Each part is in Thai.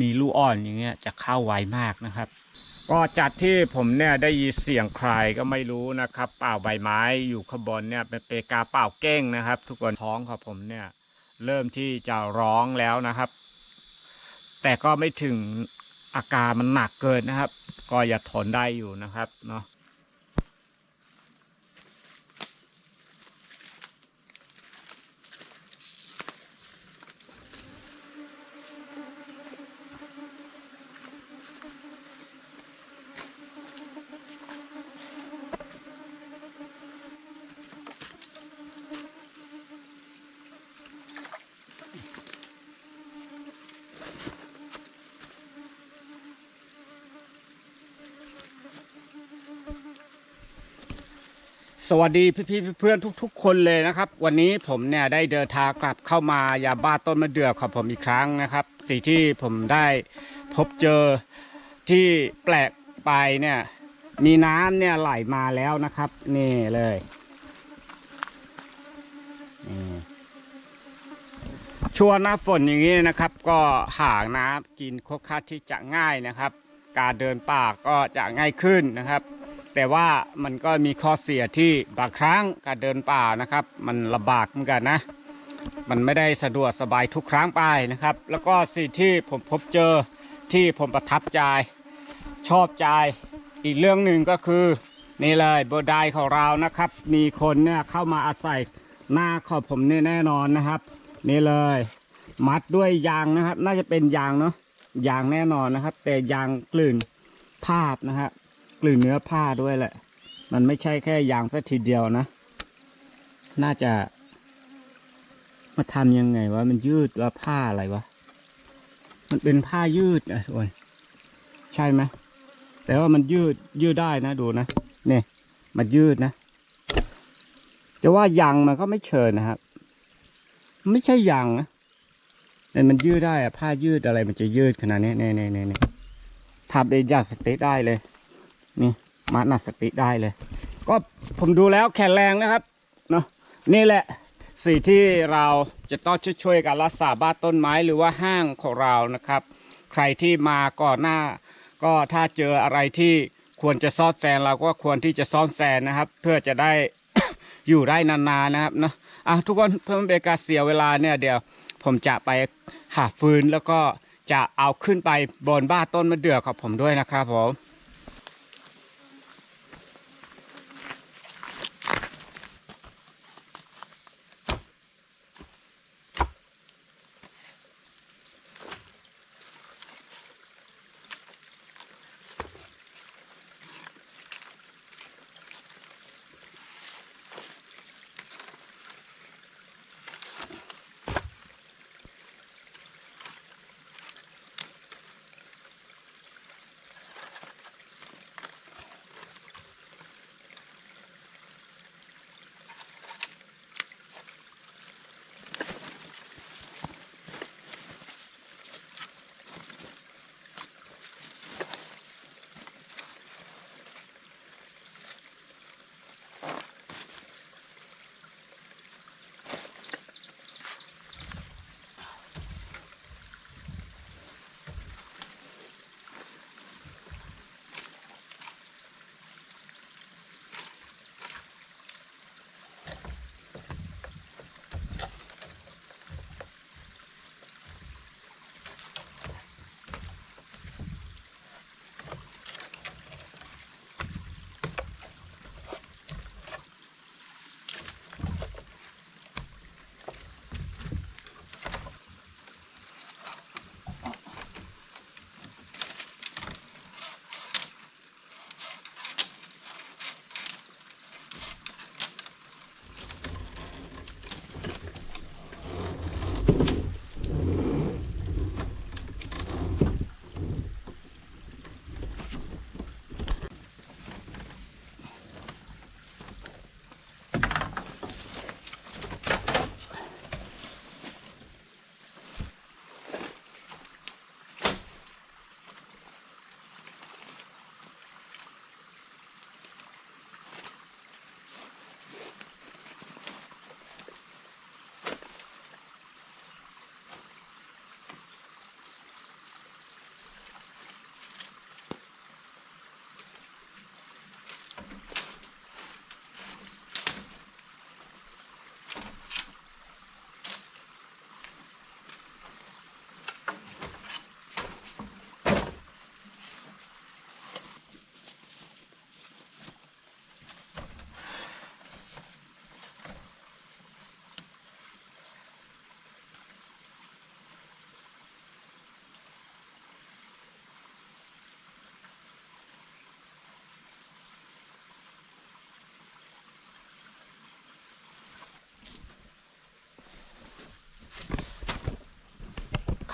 มีลูกอ่อนอย่างเงี้ยจะเข้าไวมากนะครับ ก็จัดที่ผมเนี่ยได้ยินเสียงใครก็ไม่รู้นะครับ เป่าใบไม้อยู่ข้างบนเนี่ยเป็นเปกาเป่าเก้งนะครับ ทุกคนท้องของผมเนี่ยเริ่มที่จะร้องแล้วนะครับ แต่ก็ไม่ถึงอาการมันหนักเกินนะครับ ก็อย่าทนได้อยู่นะครับเนาะ สวัสดีพี่ๆเพื่อนทุก ๆ คนเลยนะครับ วันนี้ผมเนี่ยได้เดินทางกลับเข้ามายาบ้าต้นมะเดื่อของผมอีกครั้งนะครับสิ่งที่ผมได้พบเจอที่แปลกไปเนี่ยมีน้ำเนี่ยไหลมาแล้วนะครับ นี่เลยนี่ช่วงหน้าฝนอย่างนี้นะครับ ก็หางน้ำกินคกคัดที่จะง่ายนะครับ การเดินป่าก็จะง่ายขึ้นนะครับ แต่ว่ามันก็มีข้อเสียที่บางครั้งการเดินป่านะครับ มันลำบากเหมือนกันนะ มันไม่ได้สะดวกสบายทุกครั้งไปนะครับ แล้วก็สิ่งที่ผมพบเจอที่ผมประทับใจชอบใจ อีกเรื่องหนึ่งก็คือนี่เลยโบไดของเรานะครับ มีคนเนี่ยเข้ามาอาศัยหน้าของผมเนี่ยแน่นอนนะครับ นี่เลย มัดด้วยยางนะครับ น่าจะเป็นยางเนาะยางแน่นอนนะครับ แต่ยางกลื่นภาพนะครับ กลื่นเนื้อผ้าด้วยแหละ มันไม่ใช่แค่ยางสักทีเดียวนะ น่าจะ มาทำยังไงวะมันยืดว่าผ้าอะไรวะ มันเป็นผ้ายืดอะทุกคนใช่ไหมแต่ว่ามันยืดยืดได้นะดูนะนี่มันยืดนะจะว่ายางมันก็ไม่เชิญนะครับ ไม่ใช่ยางนะแต่มันยืดได้อะผ้ายืดอะไรมันจะยืดขนาดนี้เนี่ยเนี่ยเนี่ยทำเองอย่างสเตทได้เลย นี่มาหนัดสติได้เลย ก็ผมดูแล้วแข็งแรงนะครับเนาะนี่แหละสิ่งที่เราจะต้องช่วยกันรักษาบ้านต้นไม้หรือว่าห้างของเรานะครับ ใครที่มาก่อนหน้า ก็ถ้าเจออะไรที่ควรจะซ่อนแซนเราก็ควรที่จะซ่อนแซนนะครับ เพื่อจะได้อยู่ได้นานๆนะครับเนาะอะทุกคนเพื่อไม่เป็นการเสียเวลาเนี่ยเดี๋ยวผมจะไปหาฟืนแล้วก็จะเอาขึ้นไปบนบ้านต้นมะเดื่อของผมด้วยนะครับผม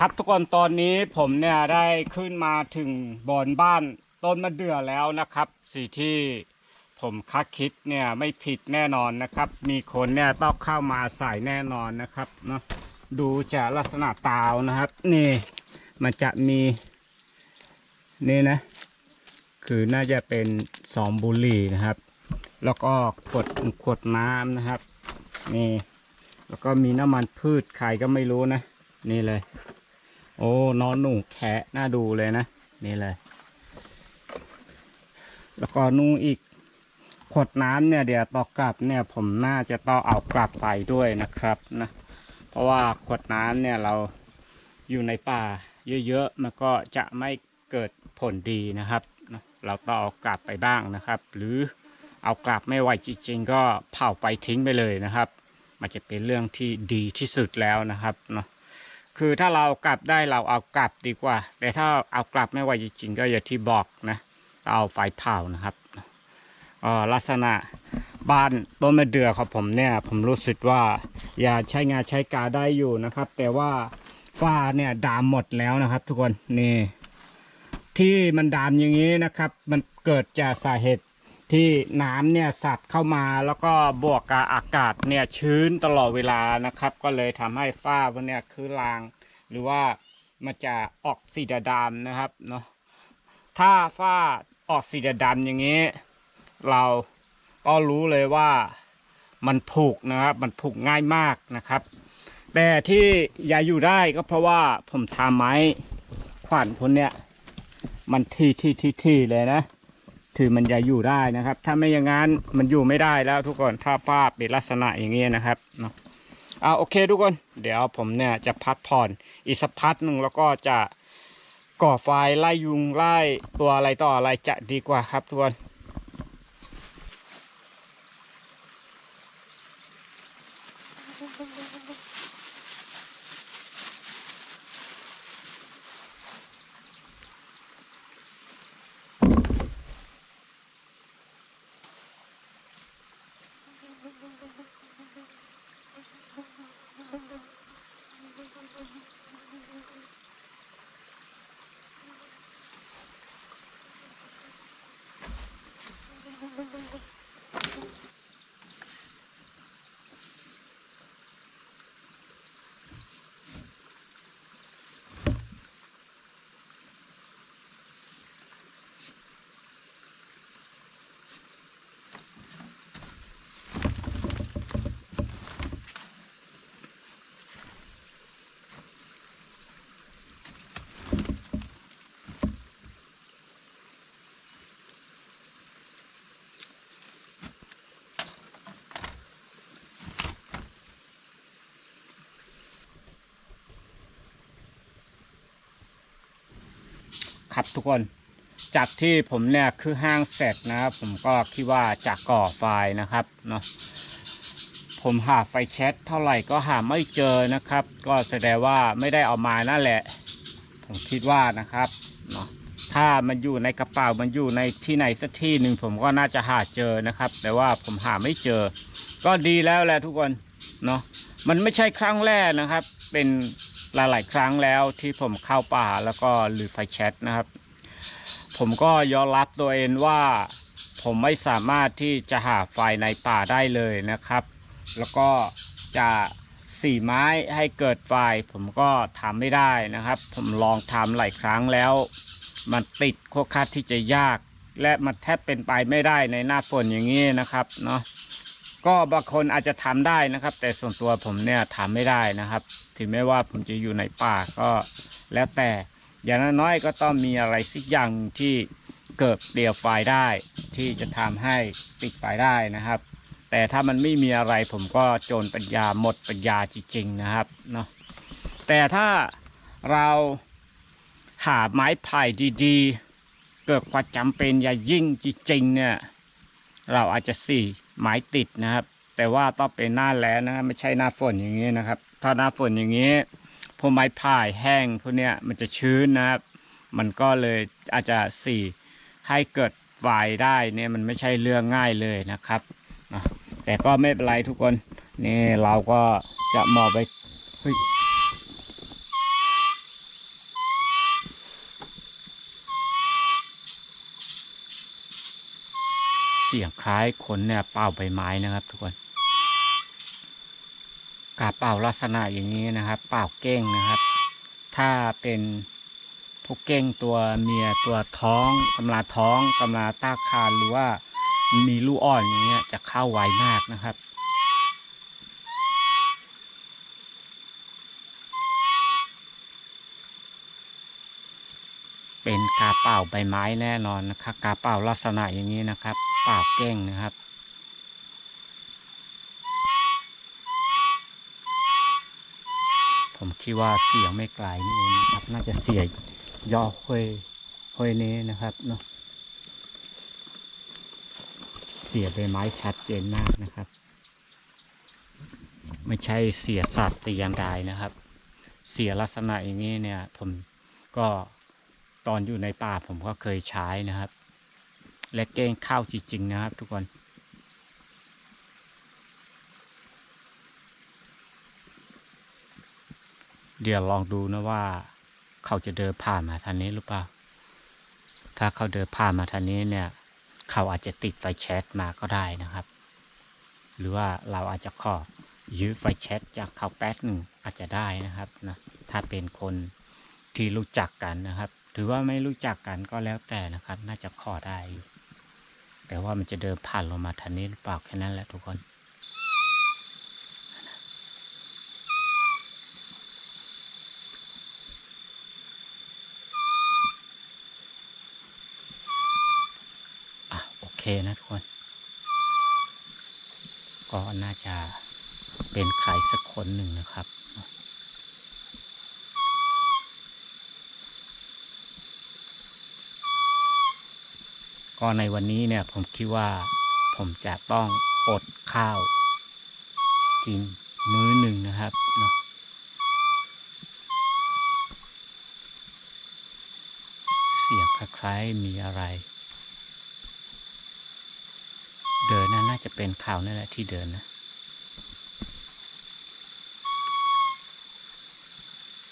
ครับทุกคนตอนนี้ผมเนี่ยได้ขึ้นมาถึงบอนบ้านต้นมะเดื่อแล้วนะครับสิ่งที่ผมคาดคิดเนี่ยไม่ผิดแน่นอนนะครับ มีคนเนี่ยต้องเข้ามาใส่แน่นอนนะครับเนาะดูจากลักษณะตาวนะครับ นี่มันจะมีนี่นะ คือน่าจะเป็นสองบุหรี่นะครับ แล้วก็ขวดขวดน้ำนะครับนี่แล้วก็มีน้ำมันพืชใครก็ไม่รู้นะ นี่เลย โอ้ นอนหนูแคะน่าดูเลยนะ นี่เลย แล้วก็นู่นอีกขวดน้ำเนี่ยเดี๋ยวต่อกลับเนี่ยผมน่าจะต้องเอากลับไปด้วยนะครับนะ เพราะว่าขวดน้ำเนี่ยเราอยู่ในป่าเยอะๆมันก็จะไม่เกิดผลดีนะครับนะเราต้องเอากลับไปบ้างนะครับ หรือเอากลับไม่ไหวจริงๆ ก็เผาไฟทิ้งไปเลยนะครับ มันจะเป็นเรื่องที่ดีที่สุดแล้วนะครับเนาะ คือถ้าเรากลับได้เราเอากลับดีกว่า แต่ถ้าเอากลับไม่ไหวจริงๆก็อย่างที่บอกนะเอาไฟเผานะครับลักษณะบ้านต้นมะเดื่อของผมเนี่ยผมรู้สึกว่าอย่าใช้งานใช้การได้อยู่นะครับ แต่ว่าฝ้าเนี่ยดามหมดแล้วนะครับ ทุกคนนี่ที่มันดามอย่างนี้นะครับ มันเกิดจากสาเหตุ ที่น้ำเนี่ยสัดเข้ามาแล้วก็บวกกับอากาศเนี่ยชื้นตลอดเวลานะครับ ก็เลยทำให้ฝ้าพวกเนี้ยคือลาง หรือว่ามันจะออกสีดำๆนะครับเนาะถ้าฝ้าออกสีดำๆอย่างนี้ เราก็รู้เลยว่ามันผุกนะครับ มันผุกง่ายมากนะครับ แต่ที่ยายอยู่ได้ก็เพราะว่าผมทำไม้ขวานพวกเนี้ยมันทีทีทีทีเลยนะ ถือมันจะอยู่ได้นะครับ ถ้าไม่อย่างนั้นมันอยู่ไม่ได้แล้วทุกคนถ้าฝ้าเป็นลักษณะอย่างนี้นะครับเนาะเอาโอเคทุกคน เดี๋ยวผมเนี่ยจะพักผ่อนอีกสักพักหนึ่งแล้วก็จะก่อไฟไล่ยุงไล่ตัวอะไรต่ออะไรจะดีกว่าครับทุกคน ครับทุกคน จากที่ผมเนี่ยคือห้างเสร็จนะครับผมก็คิดว่าจะก่อไฟนะครับเนาะผมหาไฟแช็เท่าไหร่ก็หาไม่เจอนะครับ ก็แสดงว่าไม่ได้เอามานั่นแหละ ผมคิดว่านะครับเนาะถ้ามันอยู่ในกระเป๋ามันอยู่ในที่ไหนสักที่หนึ่งผมก็น่าจะหาเจอนะครับ แต่ว่าผมหาไม่เจอ ก็ดีแล้วแหละทุกคนเนาะมันไม่ใช่ครั้งแรกนะครับ เป็น หลาย ๆ ครั้งแล้วที่ผมเข้าป่าแล้วก็ลือไฟแช็นะครับ ผมก็ยอมรับตัวเองว่า ผมไม่สามารถที่จะหาไฟในป่าได้เลยนะครับ แล้วก็จะสี่ไม้ให้เกิดไฟผมก็ทำไม่ได้นะครับ ผมลองทำหลายครั้งแล้ว มันติดโคคัดที่จะยาก และมันแทบเป็นไปไม่ได้ในหน้าฝนอย่างนี้นะครับเนาะ ก็บางคนอาจจะทำได้นะครับ แต่ส่วนตัวผมเนี่ยทำไม่ได้นะครับ ถึงแม้ว่าผมจะอยู่ในป่าก็แล้วแต่ อย่างน้อยก็ต้องมีอะไรสักอย่างที่เกิดเปลวไฟได้ ที่จะทำให้ติดไฟได้นะครับ แต่ถ้ามันไม่มีอะไรผมก็โจรปัญญาหมดปัญญาจริงๆนะครับเนาะแต่ถ้าเราหาไม้ไผ่ดีๆ เกิดความจำเป็นอย่ายิ่งจริงๆเนี่ยเราอาจจะสี่ ไม้ติดนะครับ แต่ว่าต้องเป็นหน้าแล้งนะครับไม่ใช่หน้าฝนอย่างนี้นะครับ ถ้าหน้าฝนอย่างนี้พวกไม้พายแห้งพวกเนี้ยมันจะชื้นนะครับ มันก็เลยอาจจะสีให้เกิดไฟได้เนี่ยมันไม่ใช่เรื่องง่ายเลยนะครับแต่ก็ไม่เป็นไรทุกคนนี่เราก็จะมองไปเฮ้ย สียงคล้ายคนเนี่ยเป่าใบไม้นะครับ ทุกคนกาเป่าลักษณะอย่างนี้นะครับ เป่าเก้งนะครับ ถ้าเป็นพวกเก้งตัวเมียตัวท้องกำลาท้องกำลาตาคานหรือว่ามีลูกอ่อนอย่างเงี้ยจะเข้าไวมากนะครับ เป็นกาเป่าใบไม้แน่นอนนะครับกาเป่าลักษณะอย่างนี้นะครับเป่าเก้งนะครับผมคิดว่าเสียงไม่ไกลนี่เองนะครับ น่าจะเสียย่อค่อยค่อยนี้นะครับเนาะเสียใบไม้ชัดเจนมากนะครับ ไม่ใช่เสียสัตว์แต่อย่างใดนะครับ เสียลักษณะอย่างนี้เนี่ย ผมก็ ตอนอยู่ในป่าผมก็เคยใช้นะครับ และเก้งข้าวจริงๆนะครับทุกคนเดี๋ยวลองดูนะว่า เขาจะเดินผ่านมาทางนี้หรือเปล่า ถ้าเขาเดินผ่านมาทางนี้เนี่ย เขาอาจจะติดไฟแชทมาก็ได้นะครับ หรือว่าเราอาจจะขอยื้อไฟแชทจากเขาแป๊ดหนึ่งอาจจะได้นะครับนะ ถ้าเป็นคนที่รู้จักกันนะครับ ถือว่าไม่รู้จักกันก็แล้วแต่นะครับ น่าจะขอได้อยู่แต่ว่ามันจะเดินผ่านลงมาทางนี้หรือเปล่าแค่นั้นแหละทุกคนโอเคนะทุกคน ก็น่าจะเป็นใครสักคนหนึ่งนะครับ ก็ในวันนี้เนี่ยผมคิดว่าผมจะต้องอดข้าว กินมื้อหนึ่งนะครับเนาะเสียงคล้ายๆมีอะไร เดินนะน่าจะเป็นข่าวนั่นแหละที่เดินนะ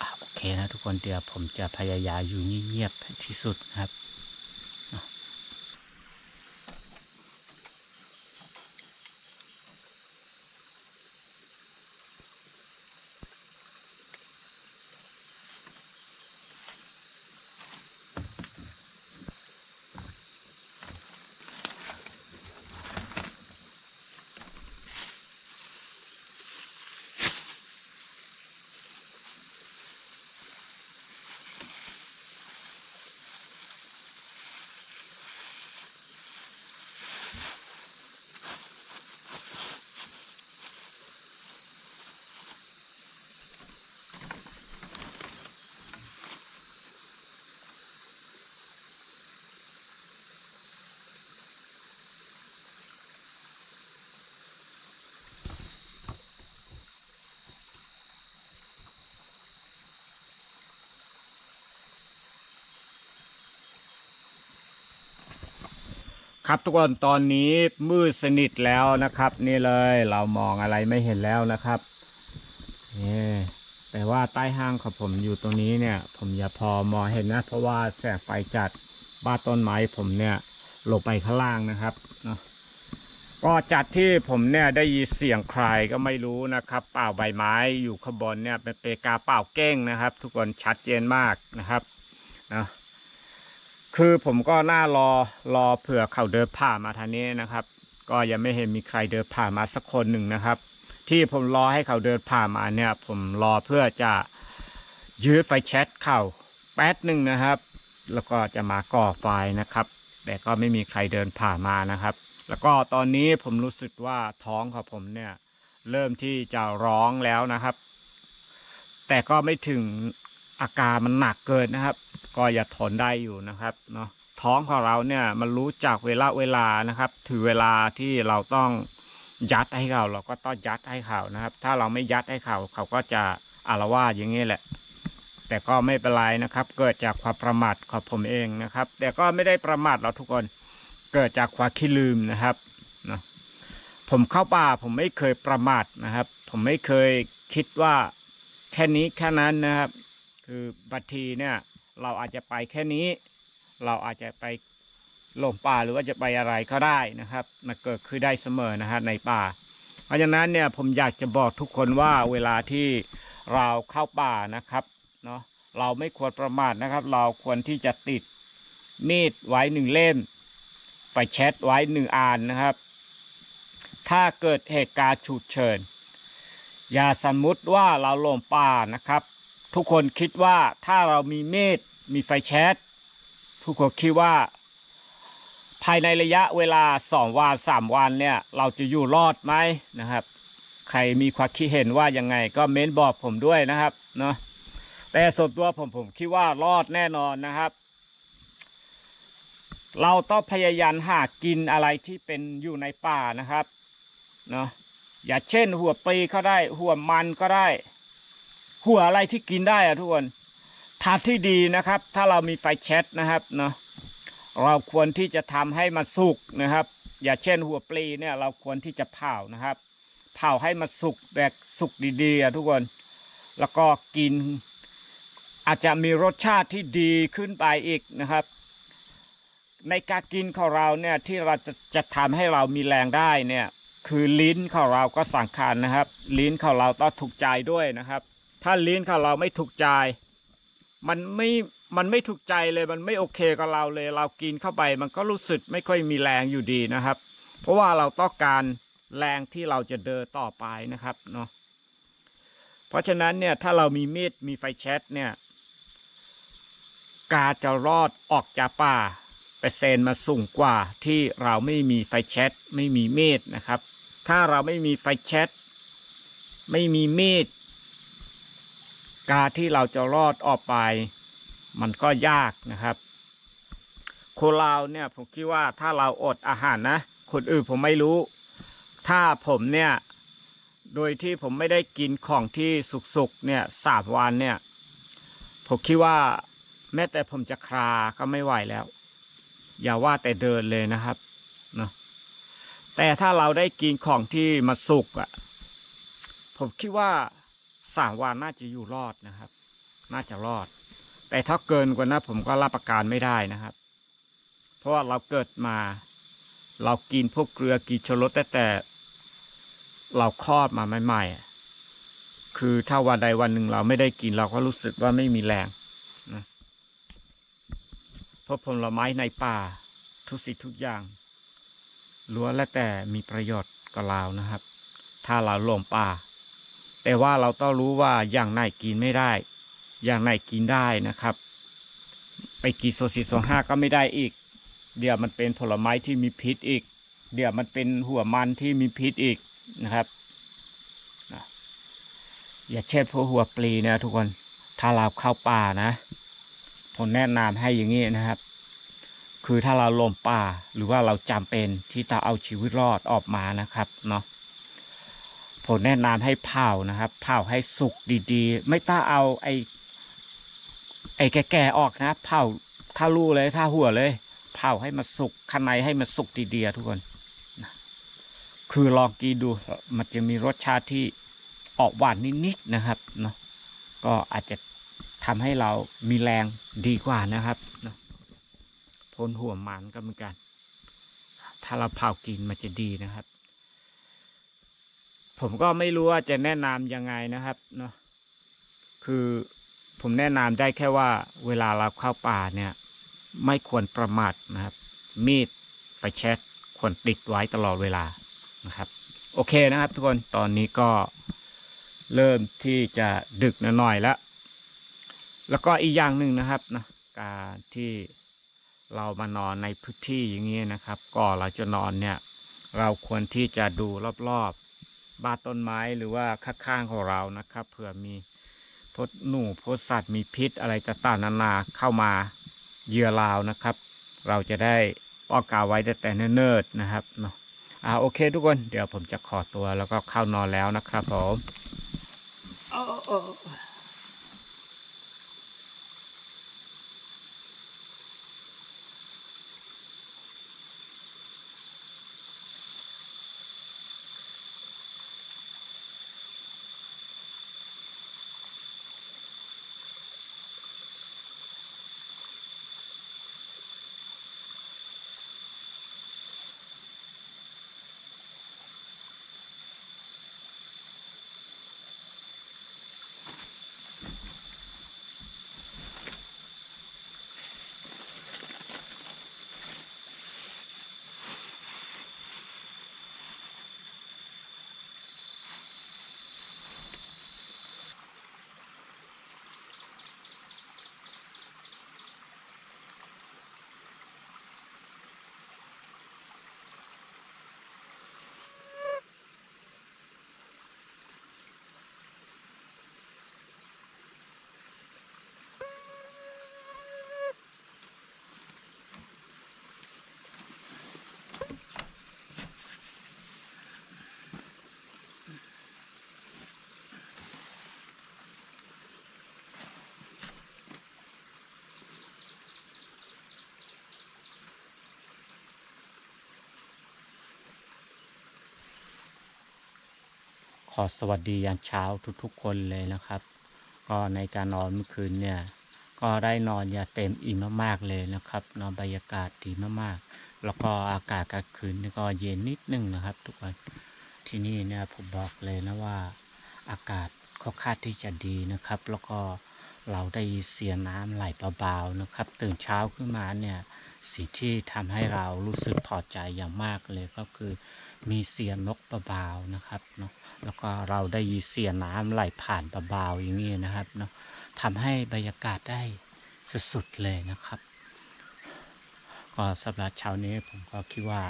อะโอเคนะทุกคนเดี๋ยวผมจะพยายามอยู่เงียบๆที่สุดนะครับ ครับทุกคนตอนนี้มืดสนิทแล้วนะครับ นี่เลยเรามองอะไรไม่เห็นแล้วนะครับนี่แต่ว่าใต้ห้างของผมอยู่ตรงนี้เนี่ย ผมอย่าพอมองเห็นนะ เพราะว่าแสงไฟจัดบ้านต้นไม้ผมเนี่ยลงไปข้างล่างนะครับเนาะก็จัดที่ผมเนี่ยได้ยินเสียงใครก็ไม่รู้นะครับ เป่าใบไม้อยู่ข้างบนเนี่ยเป็นเปกาเป่าเก้งนะครับ ทุกคนชัดเจนมากนะครับนะ คือผมก็น่ารอรอเผื่อเขาเดินผ่านมาทางนี้นะครับ ก็ยังไม่เห็นมีใครเดินผ่านมาสักคนหนึ่งนะครับ ที่ผมรอให้เขาเดินผ่านมาเนี่ยผมรอเพื่อจะยื้อไฟแชทเข่าแป๊ดหนึ่งนะครับ แล้วก็จะมาก่อไฟนะครับ แต่ก็ไม่มีใครเดินผ่านมานะครับ แล้วก็ตอนนี้ผมรู้สึกว่าท้องของผมเนี่ยเริ่มที่จะร้องแล้วนะครับ แต่ก็ไม่ถึง อาการมันหนักเกินนะครับ ก็อย่าทนได้อยู่นะครับเนาะท้องของเราเนี่ยมันรู้จักเวลาเวลานะครับ ถือเวลาที่เราต้องยัดให้เขาเราก็ต้องยัดให้เขานะครับ ถ้าเราไม่ยัดให้เขาเขาก็จะอารวาสอย่างนี้แหละ แต่ก็ไม่เป็นไรนะครับ เกิดจากความประมาทของผมเองนะครับ แต่ก็ไม่ได้ประมาทเราทุกคนเกิดจากความขี้ลืมนะครับเนาะผมเข้าป่าผมไม่เคยประมาทนะครับ ผมไม่เคยคิดว่าแค่นี้แค่นั้นนะครับ คือบางทีเนี่ยเราอาจจะไปแค่นี้ เราอาจจะไปหลงป่าหรือว่าจะไปอะไรก็ได้นะครับมันเกิดขึ้นได้เสมอนะฮะในป่า เพราะฉะนั้นเนี่ยผมอยากจะบอกทุกคนว่าเวลาที่เราเข้าป่านะครับเนาะเราไม่ควรประมาทนะครับ เราควรที่จะติดมีดไว้หนึ่งเล่มไฟแช็ดไว้หนึ่งอันนะครับ ถ้าเกิดเหตุการณ์ฉุกเฉินอย่าสมมุติว่าเราหลงป่านะครับ ทุกคนคิดว่าถ้าเรามีเมีดมีไฟแช็ดทุกคนคิดว่า ภายในระยะเวลาสองวันสามวันเนี่ยเราจะอยู่รอดไหมนะครับ ใครมีความคิดเห็นว่ายังไงก็เม้นบอกผมด้วยนะครับเนาะแต่ส่วนตัวผมผมคิดว่ารอดแน่นอนนะครับ เราต้องพยายามหากินอะไรที่เป็นอยู่ในป่านะครับเนาะอย่าเช่นหัวปลีก็ได้หัวมันก็ได้ หัวอะไรที่กินได้อะทุกคนทางที่ดีนะครับ ถ้าเรามีไฟแช็ดนะครับเนาะเราควรที่จะทำให้มันสุกนะครับ อย่าเช่นหัวปลีเนี่ยเราควรที่จะเผานะครับ เผาให้มันสุกแบบสุกดีๆอะทุกคน แล้วก็กิน อาจจะมีรสชาติที่ดีขึ้นไปอีกนะครับ ในการกินของเราเนี่ยที่เราจะจะทำให้เรามีแรงได้เนี่ยคือลิ้นของเราก็สำคัญนะครับ ลิ้นของเราต้องถูกใจด้วยนะครับ ถ้าลิ้นของเราไม่ถูกใจ มันไม่มันไม่ถูกใจเลยมันไม่โอเคกับเราเลย เรากินเข้าไป มันก็รู้สึกไม่ค่อยมีแรงอยู่ดีนะครับ เพราะว่าเราต้องการแรงที่เราจะเดินต่อไปนะครับเนาะเพราะฉะนั้นเนี่ยถ้าเรามีมีดมีไฟแช็ดเนี่ย การจะรอดออกจากป่าเปอร์เซ็นต์มาสูงกว่าที่เราไม่มีไฟแช็ดไม่มีมีดนะครับ ถ้าเราไม่มีไฟแช็ดไม่มีมีด การที่เราจะรอดออกไป มันก็ยากนะครับ คนเราเนี่ยผมคิดว่าถ้าเราอดอาหารนะ คนอื่นผมไม่รู้ ถ้าผมเนี่ยโดยที่ผมไม่ได้กินของที่สุกๆเนี่ยสามวันเนี่ย ผมคิดว่าแม้แต่ผมจะคลาก็ไม่ไหวแล้ว อย่าว่าแต่เดินเลยนะครับเนาะแต่ถ้าเราได้กินของที่มาสุกอะ่ะ ผมคิดว่า สามวันน่าจะอยู่รอดนะครับ น่าจะรอด แต่ถ้าเกินกว่านั้นผมก็รับประกันไม่ได้นะครับ เพราะว่าเราเกิดมา เรากินพวกเกลือกินชลดแต่แต่ เราคลอดมาใหม่ๆคือถ้าวันใดวันหนึ่งเราไม่ได้กินเราก็รู้สึกว่าไม่มีแรงนะเพราะผลไม้ในป่าทุกสิ่งทุกอย่างล้วนและแต่มีประโยชน์กับเรานะครับ ถ้าเราหลงป่า แต่ว่าเราต้องรู้ว่าอย่างไหนกินไม่ได้ อย่างไหนกินได้นะครับ ไปกินโซซิโซห้าก็ไม่ได้อีก เดี๋ยวมันเป็นผลไม้ที่มีพิษอีก เดี๋ยวมันเป็นหัวมันที่มีพิษอีกนะครับ อย่าเช่นพวกหัวปลีนะทุกคน ถ้าเราเข้าป่านะผมแนะนำให้อย่างนี้นะครับ คือถ้าเราลมป่าหรือว่าเราจำเป็นที่จะเอาชีวิตรอดออกมานะครับเนาะ ผมแนะนำให้เผานะครับเผาให้สุกดีๆ ไม่ต้องเอาไอ้ไอ้แก่ๆออกนะเผาถ้ารูเลยถ้าหัวเลยเผาให้มันสุกข้างในให้มันสุกดีๆทุกคนนะคือลองกินดูมันจะมีรสชาติที่ออกหวานนิดๆนะครับเนาะก็อาจจะทำให้เรามีแรงดีกว่านะครับเนาะพ่นหัวมันก็เหมือนกัน ถ้าเราเผากินมันจะดีนะครับ ผมก็ไม่รู้ว่าจะแนะนำยังไงนะครับเนาะคือผมแนะนำได้แค่ว่าเวลาเราเข้าป่าเนี่ย ไม่ควรประมาทนะครับ มีดไปแช็ดควรติดไว้ตลอดเวลานะครับ โอเคนะครับทุกคนตอนนี้ก็เริ่มที่จะดึกหน่อยแล้ว แล้วก็อีกอย่างหนึ่งนะครับนะการที่เรามานอนในพื้นที่อย่างนี้นะครับก่อนเราจะนอนเนี่ย เราควรที่จะดูรอบๆ บ้านต้นไม้หรือว่าข้างๆของเรานะครับเผื่อมีพดหนูพดสัตว์มีพิษอะไรต่างๆนานาเข้ามาเหยื่อราวนะครับ เราจะได้ป้องกันไว้แต่เนิ่นๆนะครับเนาะอ่าโอเคทุกคนเดี๋ยวผมจะขอตัวแล้วก็เข้านอนแล้วนะครับผม อสวัสดียามเช้าทุกๆคนเลยนะครับ ก็ในการนอนเมื่อคืนเนี่ย ก็ได้นอนอย่าเต็มอิ่มมากๆเลยนะครับ นอนบรรยากาศดีมากๆ แล้วก็อากาศกลางคืนก็เย็นนิดนึงนะครับ ทุกคนที่นี่เนี่ยผมบอกเลยนะว่าอากาศค่อนข้างที่จะดีนะครับ แล้วก็เราได้เสียน้ำไหลเบาๆนะครับ ตื่นเช้าขึ้นมาเนี่ย สิ่งที่ทำให้เรารู้สึกพอใจอย่างมากเลยก็คือมีเสียงนกเบาๆนะครับเนาะแล้วก็เราได้ยินเสียงน้ำไหลผ่านเบาๆอย่างนี้นะครับเนาะทำให้บรรยากาศได้สุดๆเลยนะครับก็สำหรับเช้านี้ผมก็คิดว่า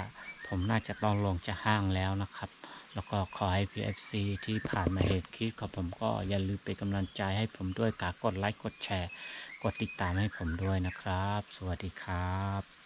ผมน่าจะต้องลงจากห้างแล้วนะครับแล้วก็ขอให้ PFC ที่ผ่านมาเหตุคลิปของผมก็อย่าลืมเป็นกำลังใจให้ผมด้วยการกดไลค์กดแชร์ กดติดตามให้ผมด้วยนะครับ สวัสดีครับ